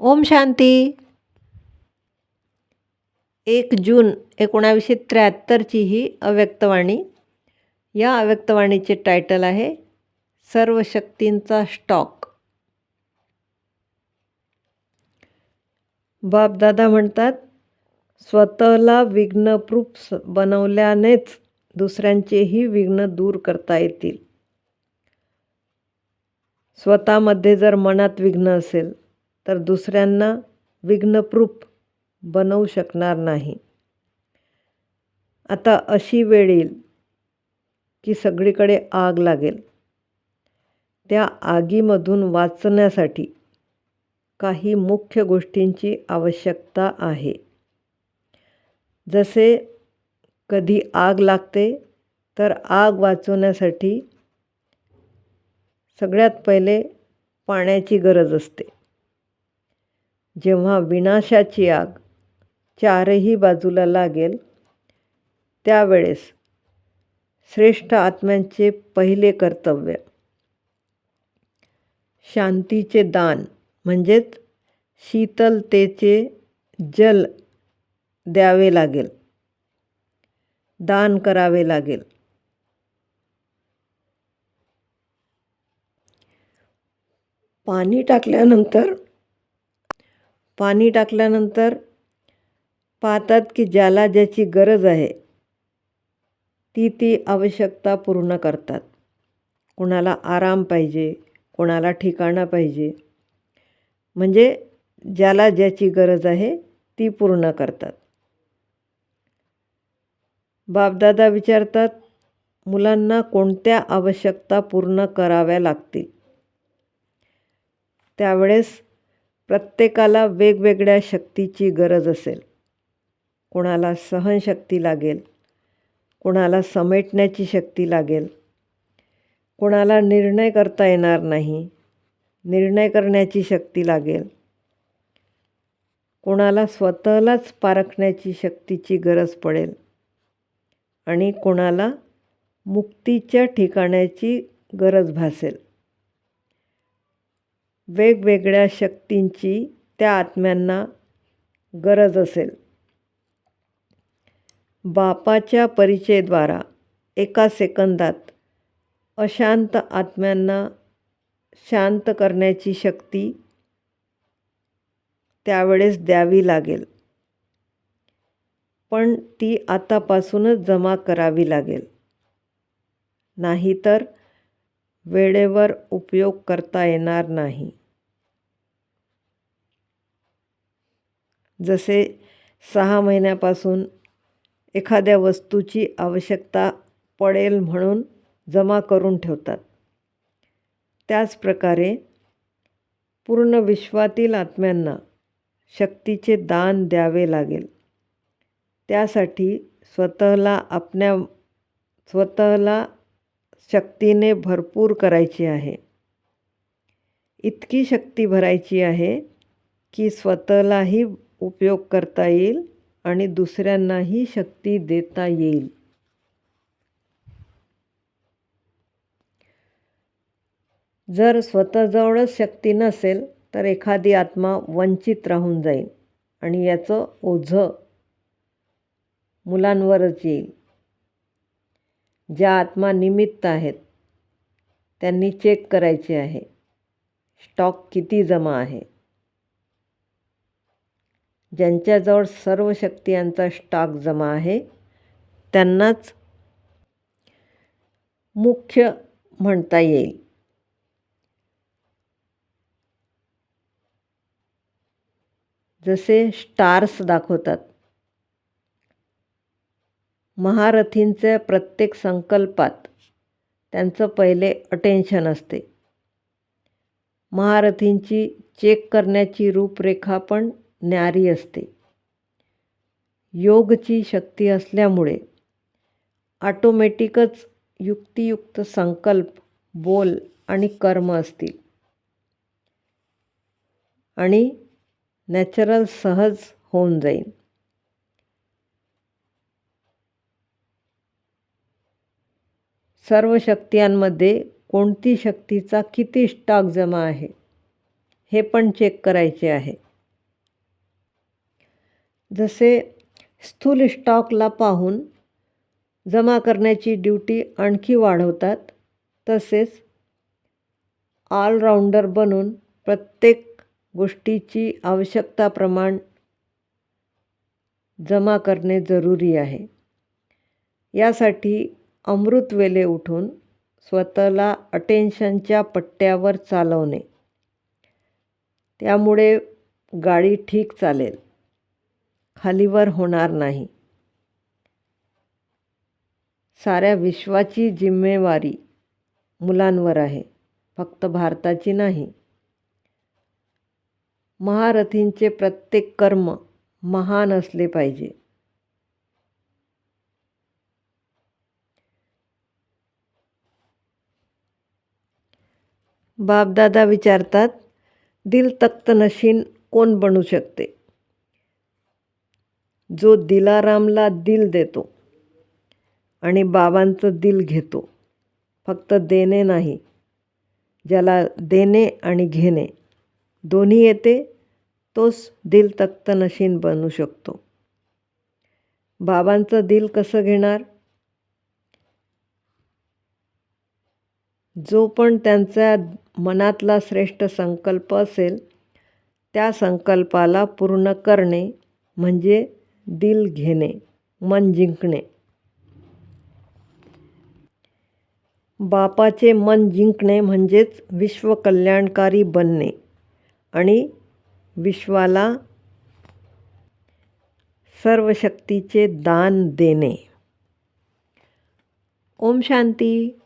ओम शांती. एक जून एकोणावीसशे त्र्याहत्तरची ही अव्यक्तवाणी. या अव्यक्तवाणीचे टायटल आहे सर्व शक्तींचा स्टॉक. बापदादा म्हणतात स्वतःला विघ्नप्रूप बनवल्यानेच दुसऱ्यांचेही विघ्न दूर करता येतील. स्वतःमध्ये जर मनात विघ्न असेल तर दुसऱ्यांना विघ्नप्रूप बनवू शकणार नाही. आता अशी वेळ येईल की सगळीकडे आग लागेल. त्या आगीमधून वाचण्यासाठी काही मुख्य गोष्टींची आवश्यकता आहे. जसे कधी आग लागते तर आग वाचवण्यासाठी सगळ्यात पहिले पाण्याची गरज असते. जेव्हा विनाशाची आग चारही बाजूला लागेल त्यावेळेस श्रेष्ठ आत्म्यांचे पहिले कर्तव्य. शांतीचे दान म्हणजेच शीतलतेचे जल द्यावे लागेल दान करावे लागेल. पाणी टाकल्यानंतर पाणी टाकल्यानंतर पाहतात की ज्याला ज्याची गरज आहे ती ती आवश्यकता पूर्ण करतात. कोणाला आराम पाहिजे कोणाला ठिकाणं पाहिजे. म्हणजे ज्याला ज्याची गरज आहे ती पूर्ण करतात. बापदादा विचारतात मुलांना कोणत्या आवश्यकता पूर्ण कराव्या लागतील? त्यावेळेस प्रत्येकाला वेगवेगळ्या शक्तीची गरज असेल. कोणाला सहनशक्ती लागेल कोणाला समेटण्याची शक्ती लागेल कोणाला निर्णय करता येणार नाही निर्णय करण्याची शक्ती लागेल कोणाला स्वतःलाच पारखण्याची शक्तीची गरज पडेल आणि कोणाला मुक्तीच्या ठिकाणाची गरज भासेल. वेगवेगळ्या शक्तींची त्या आत्म्यांना गरज असेल. बापाच्या परिचयद्वारा एका सेकंदात अशांत आत्म्यांना शांत करण्याची शक्ती त्यावेळेस द्यावी लागेल. पण ती आतापासूनच जमा करावी लागेल. नाहीतर वेळेवर उपयोग करता येणार नाही. जसे सहा महिन्यापासून एखाद्या वस्तूची आवश्यकता पडेल म्हणून जमा करून ठेवतात. त्याचप्रकारे पूर्ण विश्वातील आत्म्यांना शक्तीचे दान द्यावे लागेल. त्यासाठी स्वतःला आपल्या स्वतःला शक्तीने भरपूर करायची आहे. इतकी शक्ती भरायची आहे की स्वतःलाही उपयोग करता येईल आणि दुसऱ्यांनाही शक्ती देता येईल. जर स्वतःजवळच शक्ती नसेल तर एखादी आत्मा वंचित राहून जाईल आणि याचं ओझं मुलांवरच येईल. ज्या आत्मा निमित्त आहेत त्यांनी चेक करायचे आहे. स्टॉक किती जमा आहे? ज्यांच्याजवळ सर्व शक्ती यांचा स्टॉक जमा आहे त्यांनाच मुख्य म्हणता येईल. जसे स्टार्स दाखवतात महारथींच्या प्रत्येक संकल्पात त्यांचं पहिले अटेन्शन असते. महारथींची चेक करण्याची रूपरेखा पण न्यारी असते. योगची शक्ती असल्यामुळे ऑटोमॅटिकच युक्तियुक्त संकल्प बोल आणि कर्म असतील. आणि नॅचरल सहज होऊन जाईल. सर्व शक्तियांमध्ये कोणती शक्तीचा किती स्टॉक जमा आहे हे पण चेक करायचे आहे. जसे स्थूल स्टॉकला पाहून जमा करण्याची ड्युटी आणखी वाढवतात तसेच ऑलराऊंडर बनून प्रत्येक गोष्टीची आवश्यकताप्रमाण जमा करणे जरुरी आहे. यासाठी अमृतवेले उठून स्वतःला अटेन्शनच्या पट्ट्यावर चालवणे. त्यामुळे गाडी ठीक चालेल. खालीवर होणार नाही. साऱ्या विश्वाची जिम्मेवारी मुलांवर आहे. फक्त भारताची नाही. महारथींचे प्रत्येक कर्म महान असले पाहिजे. बापदादा विचारतात दिल तख्त नशीन कोण बनू शकते? जो दिलारामला दिल देतो आणि बाबांचं दिल घेतो. फक्त देणे नाही ज्याला देणे आणि घेणे दोन्ही येते तोच दिल तख्तनशीन बनू शकतो. बाबांचं दिल कसं घेणार? जो पण त्यांच्या मनातला श्रेष्ठ संकल्प असेल त्या संकल्पाला पूर्ण करणे म्हणजे दिल घेणे मन जिंकणे. बापाचे मन जिंकणे म्हणजेच विश्वकल्याणकारी बनणे आणि विश्वाला सर्व शक्तीचे दान देणे. ओम शांती.